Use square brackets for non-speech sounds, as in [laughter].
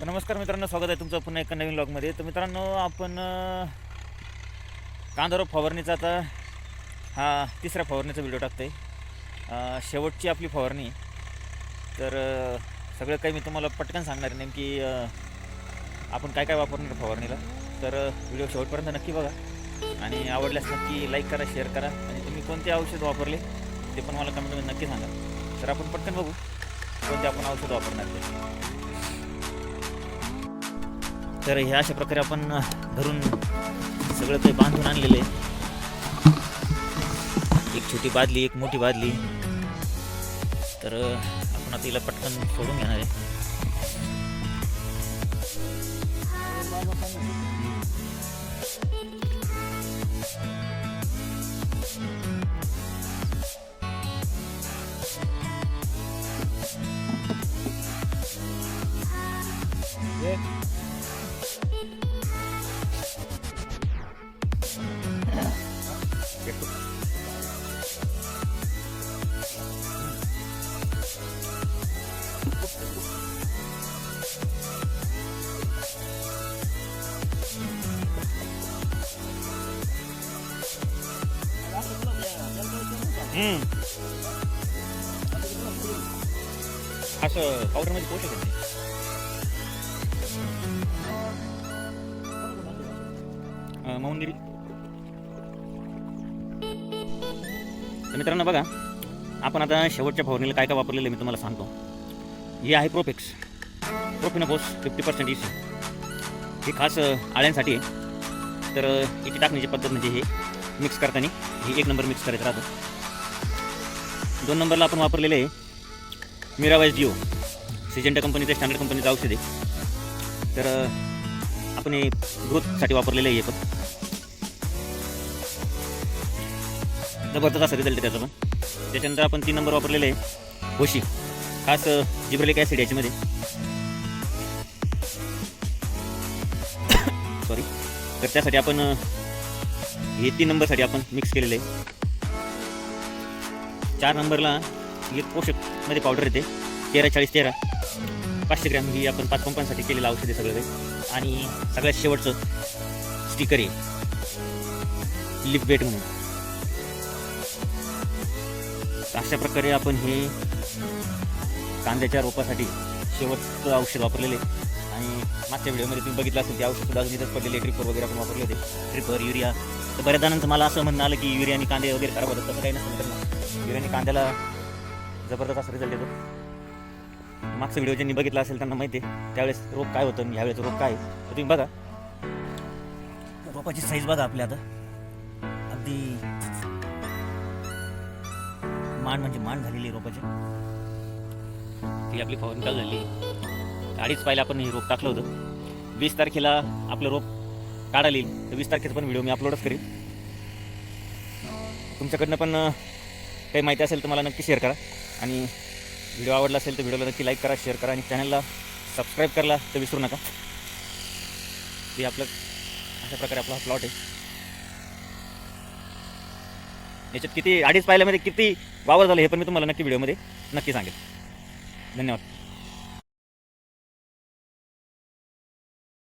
तर नमस्कार मित्रांनो स्वागत आहे तुमचं पुन्हा एका नवीन ब्लॉगमध्ये तर मित्रांनो आपण कांदारो फवारणीचा आता हा तिसऱ्या फवारणीचा व्हिडिओ टाकतो आहे शेवटची आपली फवारणी. आहे. तर सगळं काही मी तुम्हाला पटकन सांगणार आहे नेमकी आपण काय काय वापरणार फवारणीला. तर व्हिडिओ शेवटपर्यंत नक्की बघा. आणि आवडल्यास नक्की लाईक करा शेअर करा. आणि तुम्ही कोणते औषध वापरले ते पण मला कमेंटमध्ये नक्की सांगा. तर आपण पटकन बघू कोणते आपण औषध वापरणार ते. तर हे अशा प्रकारे आपण घरून सगळं काही बांधून आणलेलं आहे. एक छोटी बादली एक मोठी बादली. तर आपण आता तिला पटकन सोडून घेणार आहे. Yeah. असं पावडरमध्ये पोषक आहे मौनगिरी तर मित्रांनो बघा आपण आता शेवटच्या फवारणीला काय काय वापरलेलं आहे मी तुम्हाला सांगतो हे आहे प्रोपेक्स प्रोफिनोपोस फिफ्टी पर्सेंट इसी हे खास आळ्यांसाठी आहे तर इथे याची टाकण्याची पद्धत म्हणजे हे मिक्स करताना हे एक नंबर मिक्स करायचं राहतो दोन नंबरला आपण वापरलेले आहे. मिरावाईज डिओ सिजेंटा कंपनीचं स्टँडर्ड कंपनीचं औषध. आहे तर आपण हे ग्रोथसाठी वापरलेलं आहे पण. जबरदस्त असा रिझल्ट आहे त्याचा पण. त्याच्यानंतर आपण तीन नंबर वापरलेले आहे. होशी खास जिब्रेलिक ॲसिड याच्यामध्ये. [coughs] सॉरी तर त्यासाठी आपण हे तीन नंबरसाठी आपण मिक्स केलेलं आहे. चार नंबरला एक पोषकमध्ये पावडर येते. तेरा चाळीस तेरा. पाचशे ग्रॅम ही आपण पाच पंपांसाठी केलेलं औषध आहे सगळं आणि सगळ्यात शेवटचं स्टिकर आहे. लिप वेट म्हणून. तर अशा प्रकारे आपण हे कांद्याच्या रोपासाठी शेवटचं औषध वापरलेले आणि मागच्या व्हिडिओमध्ये तुम्ही बघितलं असेल ते औषध अजून इथंच पडलेले ट्रिपर वगैरे आपण वापरले होते ट्रिपर युरिया तर बऱ्याच जणांचं मला असं म्हणणं आलं की युरिया आणि कांदे वगैरे खराब होतात. तसं काही नसतं. बिर्याणी कांद्याला जबरदस्त असा रिझल्ट येतो. मागचा व्हिडिओ ज्यांनी बघितला असेल त्यांना माहिती आहे त्यावेळेस रोग काय होतं आणि ह्यावेळेस रोग काय तर तुम्ही बघा. रोपाची साईज बघा आपल्या आता. अगदी मान म्हणजे मान झालेली आहे रोपाची. ती आपली फवारणी चालू झाली. आहे. अडीच पाहिलं आपण हे रोप टाकलं होतं. वीस तारखेला आपलं रोप काढायला येईल. तर वीस तारखेचा पण व्हिडिओ मी अपलोडच करेन. तुमच्याकडनं पण काही माहिती असेल तर मला नक्की शेअर करा. आणि व्हिडिओ आवडला असेल तर व्हिडिओला नक्की लाईक करा शेअर करा आणि चॅनलला सबस्क्राईब करायला तर विसरू नका. ते आपलं अशा प्रकारे आपला हा प्लॉट आहे. याच्यात किती अडीच पाहिल्यामध्ये किती वावर झालं हे पण मी तुम्हाला नक्की व्हिडिओमध्ये नक्की सांगेल धन्यवाद.